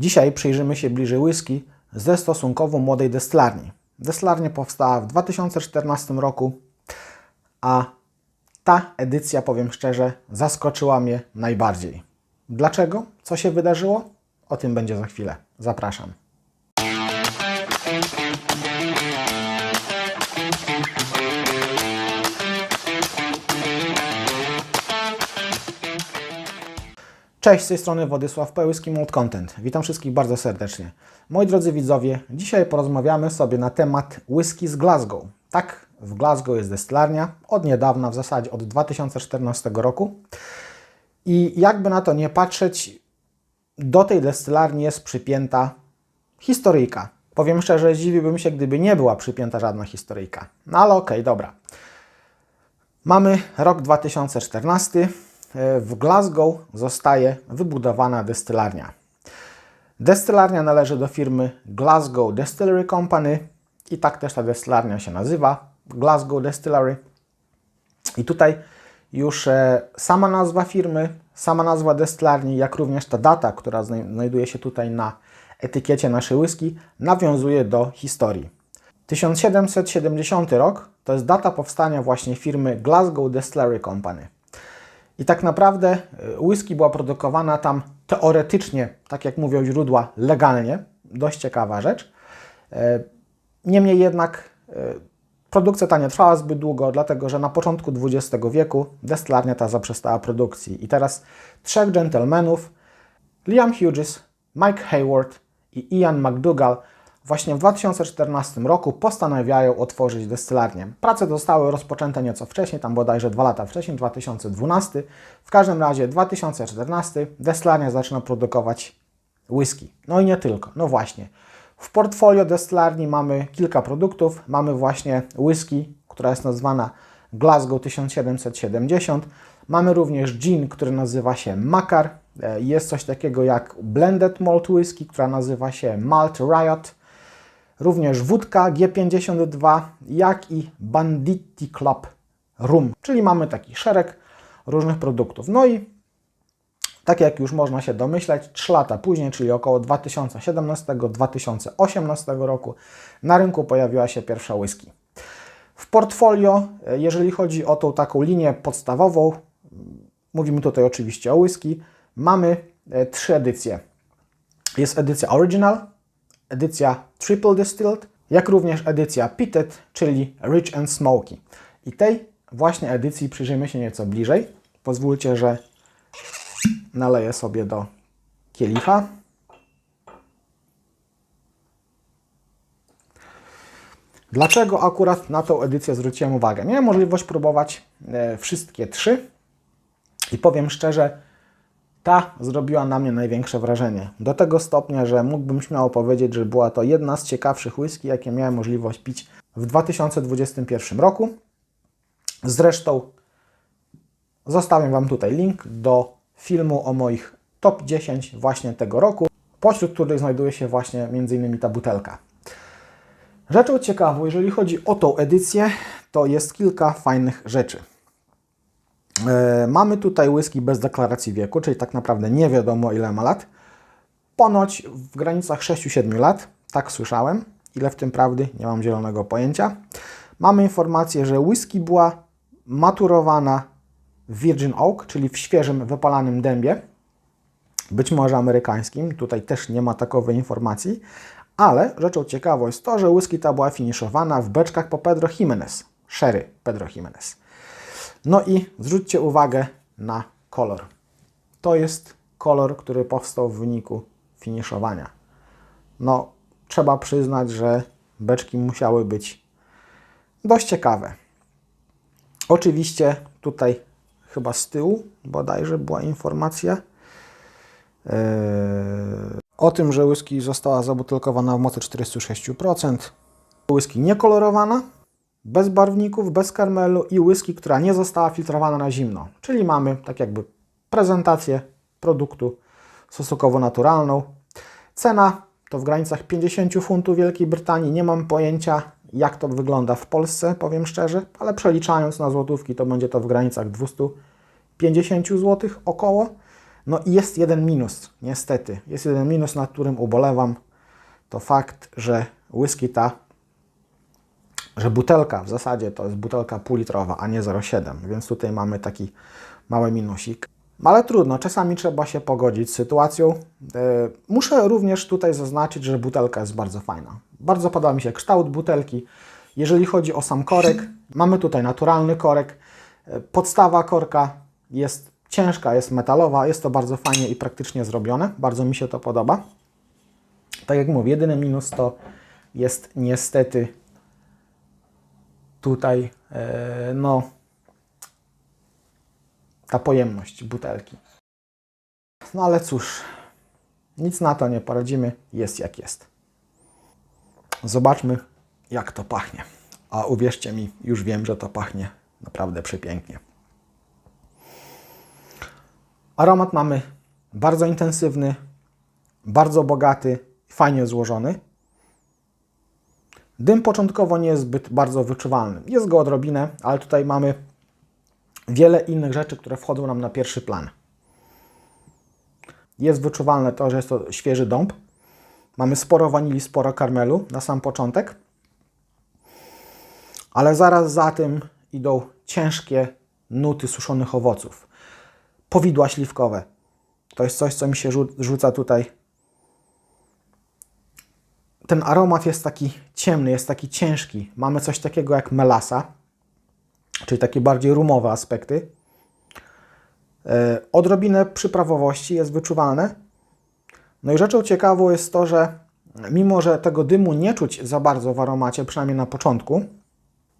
Dzisiaj przyjrzymy się bliżej whisky ze stosunkowo młodej destylarni. Destylarnia powstała w 2014 roku, a ta edycja, powiem szczerze, zaskoczyła mnie najbardziej. Dlaczego? Co się wydarzyło? O tym będzie za chwilę. Zapraszam. Cześć, z tej strony Władysław Pełyski Mold Content. Witam wszystkich bardzo serdecznie. Moi drodzy widzowie, dzisiaj porozmawiamy sobie na temat whisky z Glasgow. Tak, w Glasgow jest destylarnia, od niedawna, w zasadzie od 2014 roku. I jakby na to nie patrzeć, do tej destylarni jest przypięta historyjka. Powiem szczerze, zdziwiłbym się, gdyby nie była przypięta żadna historyjka. No ale okej, dobra. Mamy rok 2014. W Glasgow zostaje wybudowana destylarnia. Destylarnia należy do firmy Glasgow Distillery Company i tak też ta destylarnia się nazywa Glasgow Distillery. I tutaj już e, sama nazwa firmy, sama nazwa destylarni, jak również ta data, która znajduje się tutaj na etykiecie naszej whisky, nawiązuje do historii. 1770 rok to jest data powstania właśnie firmy Glasgow Distillery Company. I tak naprawdę whisky była produkowana tam teoretycznie, tak jak mówią źródła, legalnie. Dość ciekawa rzecz. Niemniej jednak produkcja ta nie trwała zbyt długo, dlatego że na początku XX wieku destylarnia ta zaprzestała produkcji. I teraz trzech dżentelmenów, Liam Hughes, Mike Hayward i Ian McDougall, właśnie w 2014 roku postanawiają otworzyć destylarnię. Prace zostały rozpoczęte nieco wcześniej, tam bodajże dwa lata wcześniej, 2012. W każdym razie 2014 destylarnia zaczyna produkować whisky. No i nie tylko, no właśnie. W portfolio destylarni mamy kilka produktów. Mamy właśnie whisky, która jest nazwana Glasgow 1770. Mamy również gin, który nazywa się Makar. Jest coś takiego jak Blended Malt Whisky, która nazywa się Malt Riot również wódka G52, jak i Banditti Club Rum, czyli mamy taki szereg różnych produktów. No i tak jak już można się domyśleć, 3 lata później, czyli około 2017-2018 roku, na rynku pojawiła się pierwsza whisky. W portfolio, jeżeli chodzi o tą taką linię podstawową, mówimy tutaj oczywiście o whisky, mamy e, trzy edycje. Jest edycja Original, edycja Triple Distilled, jak również edycja Pitted, czyli Rich and Smoky. I tej właśnie edycji przyjrzymy się nieco bliżej. Pozwólcie, że naleję sobie do kielicha. Dlaczego akurat na tą edycję zwróciłem uwagę? Miałem możliwość próbować e, wszystkie trzy i powiem szczerze, ta zrobiła na mnie największe wrażenie. Do tego stopnia, że mógłbym śmiało powiedzieć, że była to jedna z ciekawszych whisky, jakie miałem możliwość pić w 2021 roku. Zresztą zostawię Wam tutaj link do filmu o moich top 10 właśnie tego roku, pośród których znajduje się właśnie m.in. ta butelka. Rzeczą ciekawą, jeżeli chodzi o tą edycję, to jest kilka fajnych rzeczy. E, mamy tutaj whisky bez deklaracji wieku, czyli tak naprawdę nie wiadomo ile ma lat. Ponoć w granicach 6-7 lat, tak słyszałem. Ile w tym prawdy, nie mam zielonego pojęcia. Mamy informację, że whisky była maturowana w Virgin Oak, czyli w świeżym, wypalanym dębie, być może amerykańskim, tutaj też nie ma takowej informacji, ale rzeczą ciekawą jest to, że whisky ta była finiszowana w beczkach po Pedro Jimenez, sherry Pedro Jimenez. No i zwróćcie uwagę na kolor. To jest kolor, który powstał w wyniku finiszowania. No, trzeba przyznać, że beczki musiały być dość ciekawe. Oczywiście tutaj chyba z tyłu bodajże była informacja yy, o tym, że whisky została zabutelkowana w mocy 46%. Whisky niekolorowana, bez barwników, bez karmelu i whisky, która nie została filtrowana na zimno. Czyli mamy tak jakby prezentację produktu stosunkowo-naturalną. Cena to w granicach 50 funtów Wielkiej Brytanii. Nie mam pojęcia, jak to wygląda w Polsce, powiem szczerze, ale przeliczając na złotówki, to będzie to w granicach 250 zł około. No i jest jeden minus, niestety. Jest jeden minus, nad którym ubolewam. To fakt, że whisky ta, że butelka w zasadzie to jest butelka półlitrowa, a nie 0,7, więc tutaj mamy taki mały minusik. Ale trudno, czasami trzeba się pogodzić z sytuacją. E, Muszę również tutaj zaznaczyć, że butelka jest bardzo fajna. Bardzo podoba mi się kształt butelki. Jeżeli chodzi o sam korek, mamy tutaj naturalny korek. E, Podstawa korka jest ciężka, jest metalowa, jest to bardzo fajnie i praktycznie zrobione. Bardzo mi się to podoba. Tak jak mówię, jedyny minus to jest niestety tutaj, e, no, ta pojemność butelki. No ale cóż, nic na to nie poradzimy, jest jak jest. Zobaczmy, jak to pachnie. A uwierzcie mi, już wiem, że to pachnie naprawdę przepięknie. Aromat mamy bardzo intensywny, bardzo bogaty, fajnie złożony. Dym początkowo nie jest zbyt bardzo wyczuwalny. Jest go odrobinę, ale tutaj mamy wiele innych rzeczy, które wchodzą nam na pierwszy plan. Jest wyczuwalne to, że jest to świeży dąb. Mamy sporo wanilii, sporo karmelu na sam początek. Ale zaraz za tym idą ciężkie nuty suszonych owoców. Powidła śliwkowe. To jest coś, co mi się rzu- rzuca tutaj. Ten aromat jest taki ciemny, jest taki ciężki. Mamy coś takiego jak melasa, czyli takie bardziej rumowe aspekty. E, Odrobinę przyprawowości jest wyczuwalne. No i rzeczą ciekawą jest to, że mimo, że tego dymu nie czuć za bardzo w aromacie, przynajmniej na początku,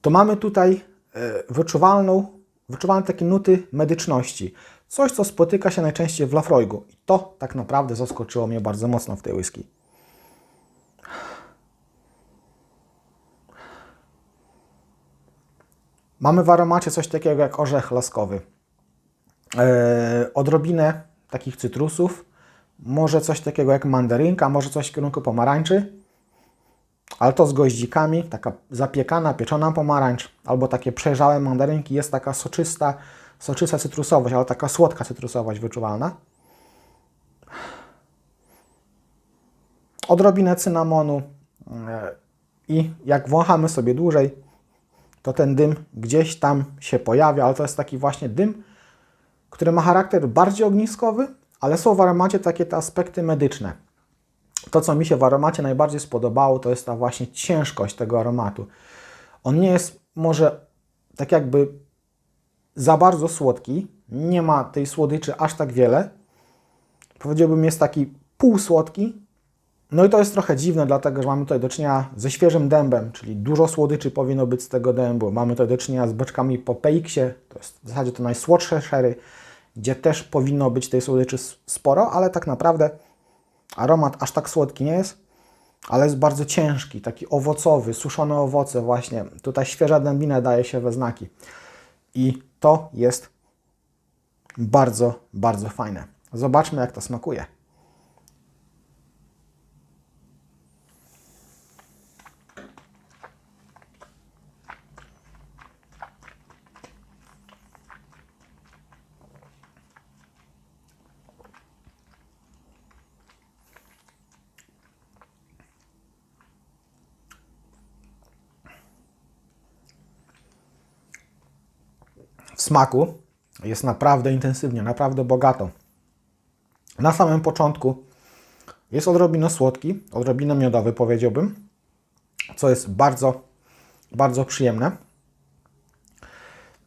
to mamy tutaj e, wyczuwalną, wyczuwalne takie nuty medyczności. Coś, co spotyka się najczęściej w Lafroigu. I to tak naprawdę zaskoczyło mnie bardzo mocno w tej whisky. Mamy w aromacie coś takiego jak orzech laskowy. Eee, odrobinę takich cytrusów, może coś takiego jak mandarynka, może coś w kierunku pomarańczy, ale to z goździkami, taka zapiekana, pieczona pomarańcz, albo takie przejrzałe mandarynki, jest taka soczysta, soczysta cytrusowość, ale taka słodka cytrusowość wyczuwalna. Odrobinę cynamonu e, i jak wąchamy sobie dłużej, to ten dym gdzieś tam się pojawia, ale to jest taki właśnie dym, który ma charakter bardziej ogniskowy, ale są w aromacie takie te aspekty medyczne. To, co mi się w aromacie najbardziej spodobało, to jest ta właśnie ciężkość tego aromatu. On nie jest może tak jakby za bardzo słodki, nie ma tej słodyczy aż tak wiele. Powiedziałbym, jest taki półsłodki, no i to jest trochę dziwne, dlatego że mamy tutaj do czynienia ze świeżym dębem, czyli dużo słodyczy powinno być z tego dębu. Mamy tutaj do czynienia z beczkami po Pejksie, to jest w zasadzie to najsłodsze sherry, gdzie też powinno być tej słodyczy sporo, ale tak naprawdę aromat aż tak słodki nie jest, ale jest bardzo ciężki, taki owocowy, suszone owoce właśnie. Tutaj świeża dębina daje się we znaki. I to jest bardzo, bardzo fajne. Zobaczmy, jak to smakuje. Smaku jest naprawdę intensywnie, naprawdę bogato. Na samym początku jest odrobinę słodki, odrobinę miodowy powiedziałbym, co jest bardzo, bardzo przyjemne.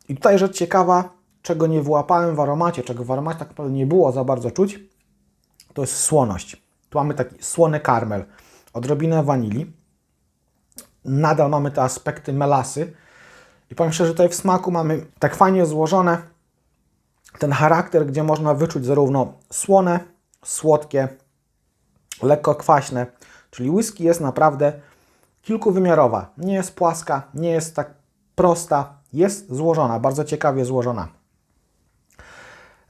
I tutaj rzecz ciekawa, czego nie wyłapałem w aromacie, czego w aromacie tak naprawdę nie było za bardzo czuć, to jest słoność. Tu mamy taki słony karmel, odrobinę wanilii. Nadal mamy te aspekty melasy, i powiem szczerze, tutaj w smaku mamy tak fajnie złożone ten charakter, gdzie można wyczuć zarówno słone, słodkie, lekko kwaśne. Czyli whisky jest naprawdę kilkuwymiarowa. Nie jest płaska, nie jest tak prosta, jest złożona, bardzo ciekawie złożona.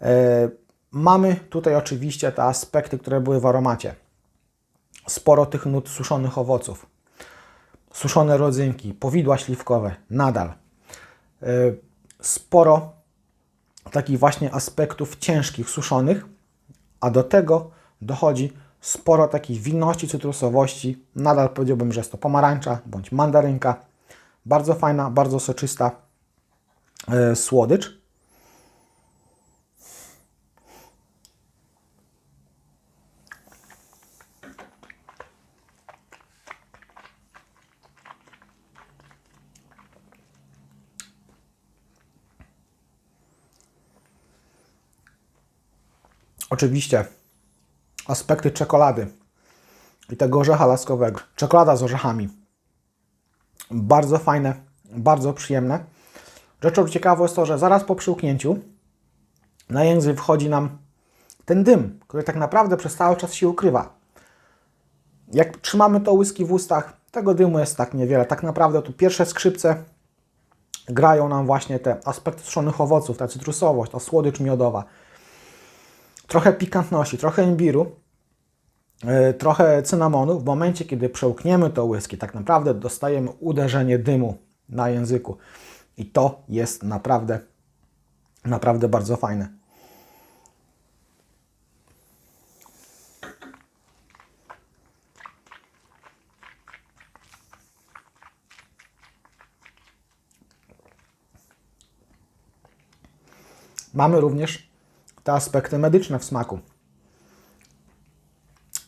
E, mamy tutaj oczywiście te aspekty, które były w aromacie. Sporo tych nut suszonych owoców suszone rodzynki, powidła śliwkowe, nadal. Y, Sporo takich właśnie aspektów ciężkich, suszonych, a do tego dochodzi sporo takich winności, cytrusowości. Nadal powiedziałbym, że jest to pomarańcza bądź mandarynka. Bardzo fajna, bardzo soczysta e, słodycz. Oczywiście aspekty czekolady i tego orzecha laskowego. Czekolada z orzechami. Bardzo fajne, bardzo przyjemne. Rzeczą ciekawą jest to, że zaraz po przyłknięciu na język wchodzi nam ten dym, który tak naprawdę przez cały czas się ukrywa. Jak trzymamy to whisky w ustach, tego dymu jest tak niewiele. Tak naprawdę tu pierwsze skrzypce grają nam właśnie te aspekty suszonych owoców, ta cytrusowość, ta słodycz miodowa trochę pikantności, trochę imbiru, yy, trochę cynamonu. W momencie, kiedy przełkniemy to whisky, tak naprawdę dostajemy uderzenie dymu na języku. I to jest naprawdę, naprawdę bardzo fajne. Mamy również te aspekty medyczne w smaku.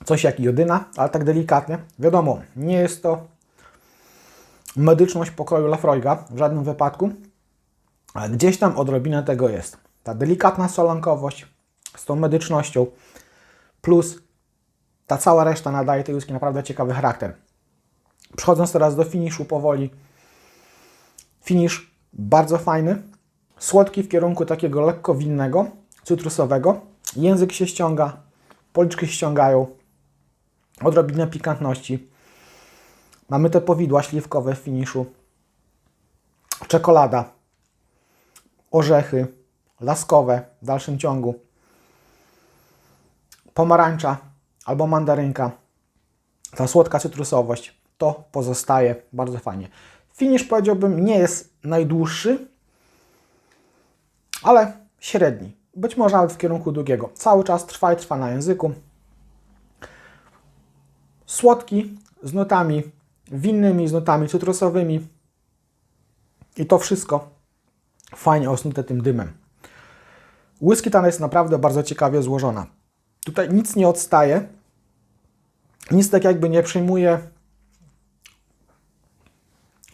Coś jak jodyna, ale tak delikatnie. Wiadomo, nie jest to medyczność pokroju Lafroiga w żadnym wypadku, ale gdzieś tam odrobinę tego jest. Ta delikatna solankowość z tą medycznością plus ta cała reszta nadaje tej whisky naprawdę ciekawy charakter. Przechodząc teraz do finiszu powoli. Finisz bardzo fajny, słodki w kierunku takiego lekko winnego, cytrusowego. Język się ściąga, policzki ściągają, odrobinę pikantności. Mamy te powidła śliwkowe w finiszu, czekolada, orzechy, laskowe w dalszym ciągu, pomarańcza albo mandarynka, ta słodka cytrusowość, to pozostaje bardzo fajnie. Finisz powiedziałbym nie jest najdłuższy, ale średni być może nawet w kierunku długiego. Cały czas trwa i trwa na języku. Słodki z nutami winnymi, z nutami cytrusowymi. I to wszystko fajnie osnute tym dymem. Whisky ta jest naprawdę bardzo ciekawie złożona. Tutaj nic nie odstaje. Nic tak jakby nie przyjmuje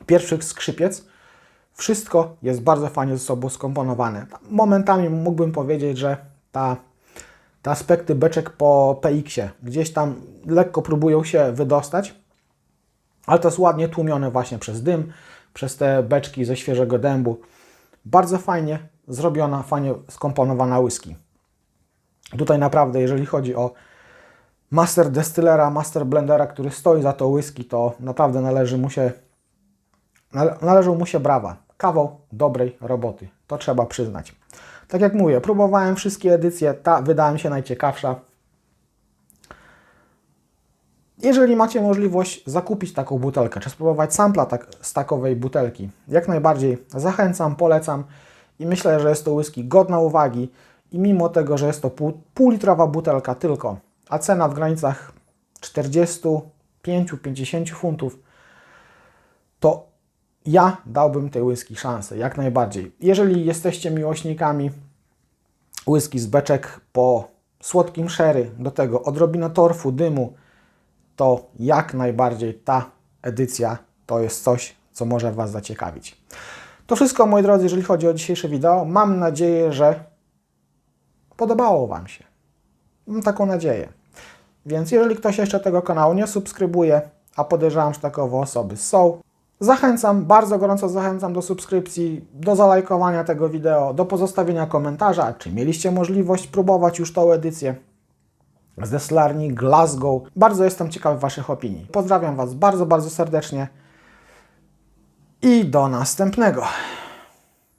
pierwszych skrzypiec. Wszystko jest bardzo fajnie ze sobą skomponowane. Momentami mógłbym powiedzieć, że ta, te aspekty beczek po PX-ie gdzieś tam lekko próbują się wydostać, ale to jest ładnie tłumione właśnie przez dym, przez te beczki ze świeżego dębu. Bardzo fajnie zrobiona, fajnie skomponowana whisky. Tutaj naprawdę, jeżeli chodzi o master destylera, master blendera, który stoi za to whisky, to naprawdę należy mu się należą mu się brawa. Kawał dobrej roboty. To trzeba przyznać. Tak jak mówię, próbowałem wszystkie edycje. Ta wydała mi się najciekawsza. Jeżeli macie możliwość zakupić taką butelkę, czy spróbować sampla tak, z takowej butelki, jak najbardziej zachęcam, polecam i myślę, że jest to whisky godna uwagi i mimo tego, że jest to pół, półlitrowa butelka tylko, a cena w granicach 45-50 funtów, to ja dałbym tej whisky szansę, jak najbardziej. Jeżeli jesteście miłośnikami whisky z beczek po słodkim sherry, do tego odrobina torfu, dymu, to jak najbardziej ta edycja to jest coś, co może Was zaciekawić. To wszystko, moi drodzy, jeżeli chodzi o dzisiejsze wideo. Mam nadzieję, że podobało Wam się. Mam taką nadzieję. Więc jeżeli ktoś jeszcze tego kanału nie subskrybuje, a podejrzewam, że takowe osoby są, Zachęcam, bardzo gorąco zachęcam do subskrypcji, do zalajkowania tego wideo, do pozostawienia komentarza, czy mieliście możliwość próbować już tą edycję z destylarni Glasgow. Bardzo jestem ciekawy Waszych opinii. Pozdrawiam Was bardzo, bardzo serdecznie i do następnego.